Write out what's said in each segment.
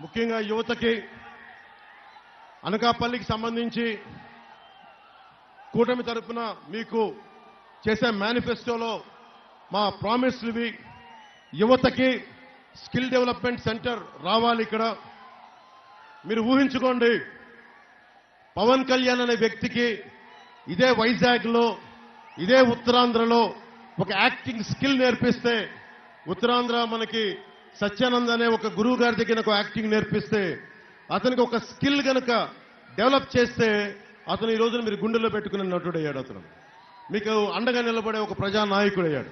ముఖ్యంగా యువతకి అనకాపల్లికి సంబంధించి కూటమి తరపున మీకు చేసే మేనిఫెస్టోలో మా ప్రామిస్లు ఇవి యువతకి స్కిల్ డెవలప్మెంట్ సెంటర్ రావాలి ఇక్కడ. మీరు ఊహించుకోండి పవన్ కళ్యాణ్ అనే వ్యక్తికి ఇదే వైజాగ్లో ఇదే ఉత్తరాంధ్రలో ఒక యాక్టింగ్ స్కిల్ నేర్పిస్తే ఉత్తరాంధ్ర మనకి సత్యానంద్ అనే ఒక గురువు గారి దగ్గర ఒక యాక్టింగ్ నేర్పిస్తే అతనికి ఒక స్కిల్ కనుక డెవలప్ చేస్తే అతను ఈ రోజున మీరు గుండెలో నటుడు అయ్యాడు అతను. మీకు అండగా నిలబడే ఒక ప్రజానాయకుడు అయ్యాడు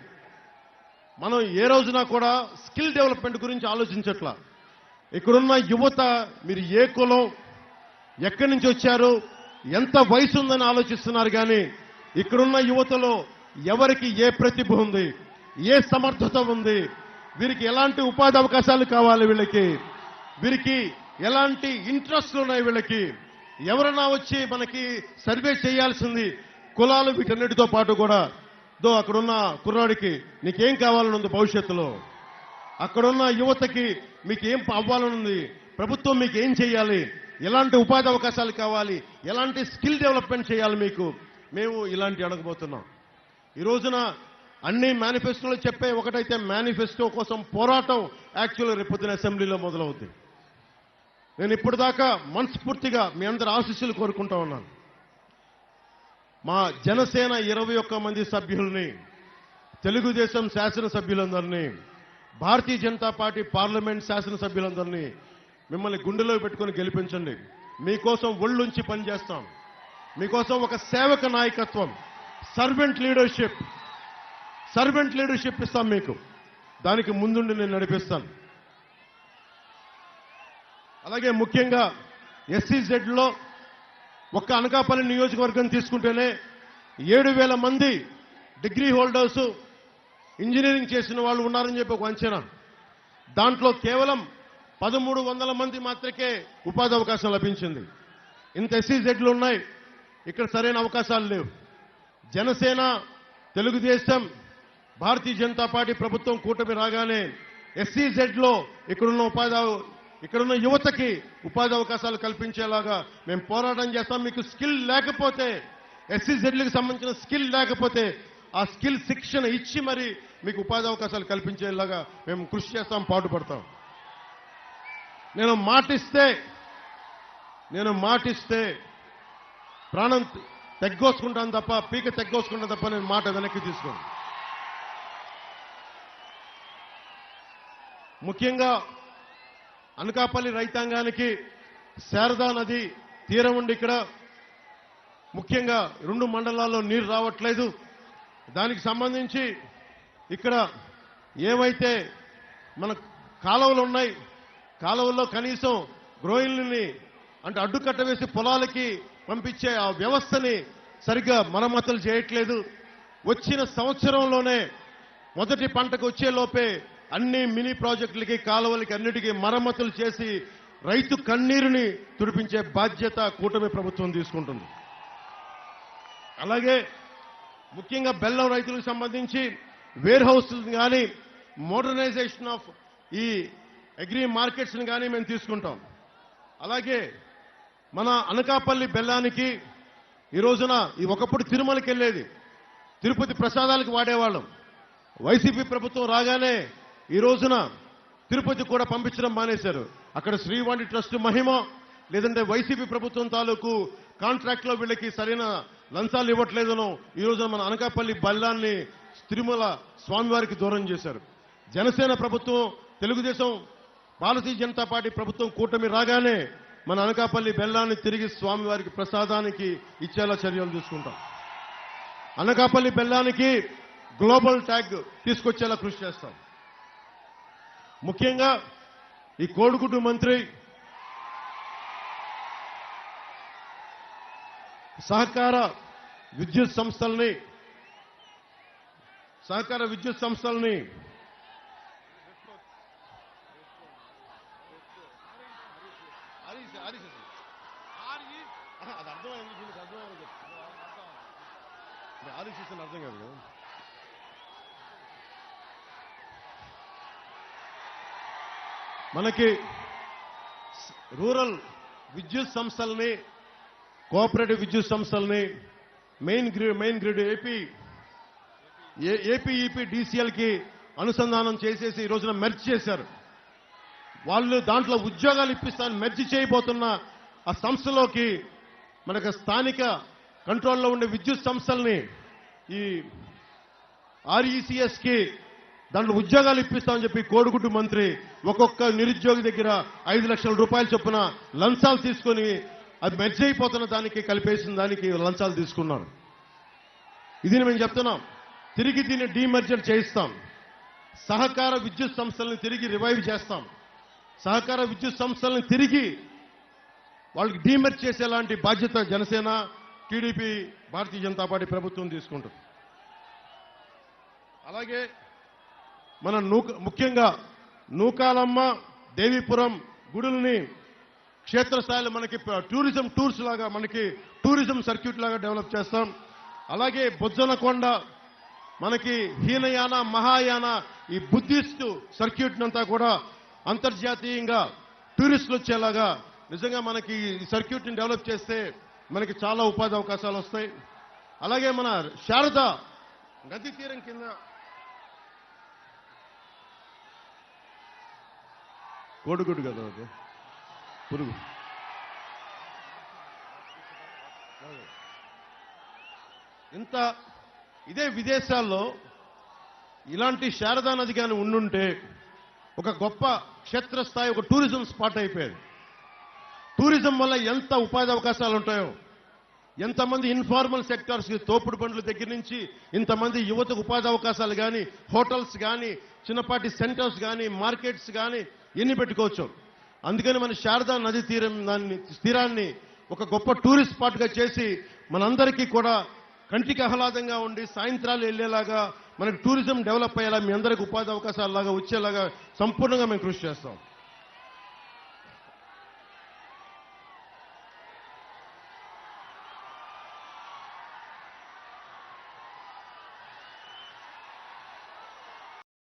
మనం ఏ రోజున కూడా స్కిల్ డెవలప్మెంట్ గురించి ఆలోచించట్లా. ఇక్కడున్న యువత మీరు ఏ కులం ఎక్కడి నుంచి వచ్చారు ఎంత వయసు ఉందని ఆలోచిస్తున్నారు కానీ ఇక్కడున్న యువతలో ఎవరికి ఏ ప్రతిభ ఉంది ఏ సమర్థత ఉంది వీరికి ఎలాంటి ఉపాధి అవకాశాలు కావాలి వీళ్ళకి? వీరికి ఎలాంటి ఇంట్రెస్ట్లు ఉన్నాయి వీళ్ళకి? ఎవరన్నా వచ్చి మనకి సర్వే చేయాల్సింది కులాలు వీటన్నిటితో పాటు కూడా. దో అక్కడున్న కుర్రాడికి నీకేం కావాలని ఉంది భవిష్యత్తులో? అక్కడున్న యువతకి మీకు ఏం అవ్వాలనుంది? ప్రభుత్వం మీకు ఏం చేయాలి ఎలాంటి ఉపాధి అవకాశాలు కావాలి? ఎలాంటి స్కిల్ డెవలప్మెంట్ చేయాలి మీకు? మేము ఇలాంటి అడగబోతున్నాం. ఈ రోజున అన్ని మేనిఫెస్టోలు చెప్పే ఒకటైతే మేనిఫెస్టో కోసం పోరాటం యాక్చువల్గా రేపొద్దున అసెంబ్లీలో మొదలవుద్ది. నేను ఇప్పటిదాకా మనస్ఫూర్తిగా మీ అందరి ఆశీస్సులు కోరుకుంటా ఉన్నాను. మా జనసేన ఇరవై ఒక్క మంది సభ్యుల్ని తెలుగుదేశం శాసనసభ్యులందరినీ భారతీయ జనతా పార్టీ పార్లమెంట్ శాసనసభ్యులందరినీ మిమ్మల్ని గుండెలో పెట్టుకొని గెలిపించండి. మీకోసం ఒళ్ళుంచి పనిచేస్తాం. మీకోసం ఒక సేవక నాయకత్వం సర్వెంట్ లీడర్షిప్ సర్వెంట్ లీడర్షిప్ ఇస్తాం మీకు. దానికి ముందుండి నేను నడిపిస్తాను. అలాగే ముఖ్యంగా ఎస్సీజెడ్లో ఒక్క అనకాపల్లి నియోజకవర్గం తీసుకుంటేనే ఏడు వేల మంది డిగ్రీ హోల్డర్స్ ఇంజనీరింగ్ చేసిన వాళ్ళు ఉన్నారని చెప్పి ఒక అంచనా. దాంట్లో కేవలం పదమూడు వందల మంది మాత్రకే ఉపాధి అవకాశం లభించింది. ఇంత ఎస్సీజెడ్లు ఉన్నాయి. ఇక్కడ సరైన అవకాశాలు లేవు. జనసేన తెలుగుదేశం భారతీయ జనతా పార్టీ ప్రభుత్వం కూటమి రాగానే ఎస్సీజెడ్లో ఇక్కడున్న ఉపాధి ఇక్కడున్న యువతకి ఉపాధి అవకాశాలు కల్పించేలాగా మేము పోరాటం చేస్తాం. మీకు స్కిల్ లేకపోతే ఎస్సీజెడ్లకు సంబంధించిన స్కిల్ లేకపోతే ఆ స్కిల్ శిక్షణ ఇచ్చి మరి మీకు ఉపాధి అవకాశాలు కల్పించేలాగా మేము కృషి చేస్తాం పాటుపడతాం. నేను మాటిస్తే నేను మాటిస్తే ప్రాణం తెగ్గోసుకుంటాను తప్ప పీక తెగ్గోసుకుంటాను తప్ప నేను మాట వెనక్కి తీసుకోను. ముఖ్యంగా అనకాపల్లి రైతాంగానికి శారదా నది తీరం ఉండి ఇక్కడ ముఖ్యంగా రెండు మండలాల్లో నీరు రావట్లేదు. దానికి సంబంధించి ఇక్కడ ఏవైతే మన కాలువలు ఉన్నాయి కాలువల్లో కనీసం గ్రోయిల్ని అంటే అడ్డుకట్ట వేసి పొలాలకి పంపించే ఆ వ్యవస్థని సరిగ్గా మరమ్మతులు చేయట్లేదు. వచ్చిన సంవత్సరంలోనే మొదటి పంటకు వచ్చేలోపే అన్ని మినీ ప్రాజెక్టులకి కాలువలకి అన్నిటికీ మరమ్మతులు చేసి రైతు కన్నీరుని తుడిపించే బాధ్యత కూటమి ప్రభుత్వం తీసుకుంటుంది. అలాగే ముఖ్యంగా బెల్లం రైతులకు సంబంధించి వేర్ హౌస్ కానీ మోడర్నైజేషన్ ఆఫ్ ఈ అగ్రి మార్కెట్స్ని కానీ మేము తీసుకుంటాం. అలాగే మన అనకాపల్లి బెల్లానికి ఈ రోజున ఈ ఒకప్పుడు తిరుమలకి వెళ్ళేది తిరుపతి ప్రసాదాలకు వాడేవాళ్ళం. వైసీపీ ప్రభుత్వం రాగానే ఈ రోజున తిరుపతి కూడా పంపించడం మానేశారు. అక్కడ శ్రీవాణి ట్రస్ట్ మహిమ లేదంటే వైసీపీ ప్రభుత్వం తాలూకు కాంట్రాక్ట్లో వీళ్ళకి సరైన లంచాలు ఇవ్వట్లేదనో ఈ రోజున మన అనకాపల్లి బల్లాన్ని తిరుమల స్వామివారికి దూరం చేశారు. జనసేన ప్రభుత్వం తెలుగుదేశం భారతీయ జనతా పార్టీ ప్రభుత్వం కూటమి రాగానే మన అనకాపల్లి బెల్లాన్ని తిరిగి స్వామివారికి ప్రసాదానికి ఇచ్చేలా చర్యలు తీసుకుంటాం. అనకాపల్లి బెల్లానికి గ్లోబల్ ట్యాగ్ తీసుకొచ్చేలా కృషి చేస్తాం. ముఖ్యంగా ఈ కోడిగుడ్డు మంత్రి సహకార విద్యుత్ సంస్థల్ని సహకార విద్యుత్ సంస్థల్ని అది అర్థమైంది అర్థం కాదు? మనకి రూరల్ విద్యుత్ సంస్థల్ని కోఆపరేటివ్ విద్యుత్ సంస్థల్ని main grid main grid AP APEP డీసీఎల్కి అనుసంధానం చేసేసి ఈ రోజున మెర్జ్ చేశారు. వాళ్ళు దాంట్లో ఉద్యోగాలు ఇప్పిస్తాను మెర్జ్ చేయబోతున్న ఆ సంస్థలోకి మనకు స్థానిక కంట్రోల్లో ఉండే విద్యుత్ సంస్థల్ని ఈ ఆర్ఈసీఎస్కి దాంట్లో ఉద్యోగాలు ఇప్పిస్తామని చెప్పి కోడిగుడ్డు మంత్రి ఒక్కొక్క నిరుద్యోగి దగ్గర ఐదు లక్షల రూపాయలు చొప్పున లంచాలు తీసుకొని అది మెర్జ్ అయిపోతున్న దానికి కలిపేసిన దానికి లంచాలు తీసుకున్నారు. ఇది మేము చెప్తున్నాం. తిరిగి దీన్ని డీమర్జర్ చేయిస్తాం. సహకార విద్యుత్ సంస్థలను తిరిగి రివైవ్ చేస్తాం. సహకార విద్యుత్ సంస్థలను తిరిగి వాళ్ళకి డీమెర్జ్ చేసేలాంటి బాధ్యత జనసేన టీడీపీ భారతీయ జనతా పార్టీ ప్రభుత్వం తీసుకుంటుంది. అలాగే మన నూక ముఖ్యంగా నూకాలమ్మ దేవీపురం గుడుల్ని క్షేత్రస్థాయిలో మనకి టూరిజం టూర్స్ లాగా మనకి టూరిజం సర్క్యూట్ లాగా డెవలప్ చేస్తాం. అలాగే బొజ్జనకొండ మనకి హీనయాన మహాయాన ఈ బుద్ధిస్ట్ సర్క్యూట్ అంతా కూడా అంతర్జాతీయంగా టూరిస్టులు వచ్చేలాగా నిజంగా మనకి ఈ సర్క్యూట్ని డెవలప్ చేస్తే మనకి చాలా ఉపాధి అవకాశాలు వస్తాయి. అలాగే మన శారద నది తీరం కింద కోడిగుడ్డు కదా అది? పురుగు. ఇంత ఇదే విదేశాల్లో ఇలాంటి శారదా నది కానీ ఉండుంటే ఒక గొప్ప క్షేత్రస్థాయి ఒక టూరిజం స్పాట్ అయిపోయేది. టూరిజం వల్ల ఎంత ఉపాధి అవకాశాలు ఉంటాయో ఎంతమంది ఇన్ఫార్మల్ సెక్టార్స్ తోపుడు బండ్ల దగ్గర నుంచి ఇంతమంది యువతకు ఉపాధి అవకాశాలు కానీ హోటల్స్ కానీ చిన్నపాటి సెంటర్స్ కానీ మార్కెట్స్ కానీ ఎన్ని పెట్టుకోవచ్చు? అందుకని మన శారదా నది తీరం దాన్ని తీరాన్ని ఒక గొప్ప టూరిస్ట్ స్పాట్గా చేసి మనందరికీ కూడా కంటికి ఆహ్లాదంగా ఉండి సాయంత్రాలు వెళ్ళేలాగా మనకు టూరిజం డెవలప్ అయ్యేలా మీ అందరికి ఉపాధి అవకాశాలలాగా వచ్చేలాగా సంపూర్ణంగా మేము కృషి చేస్తాం.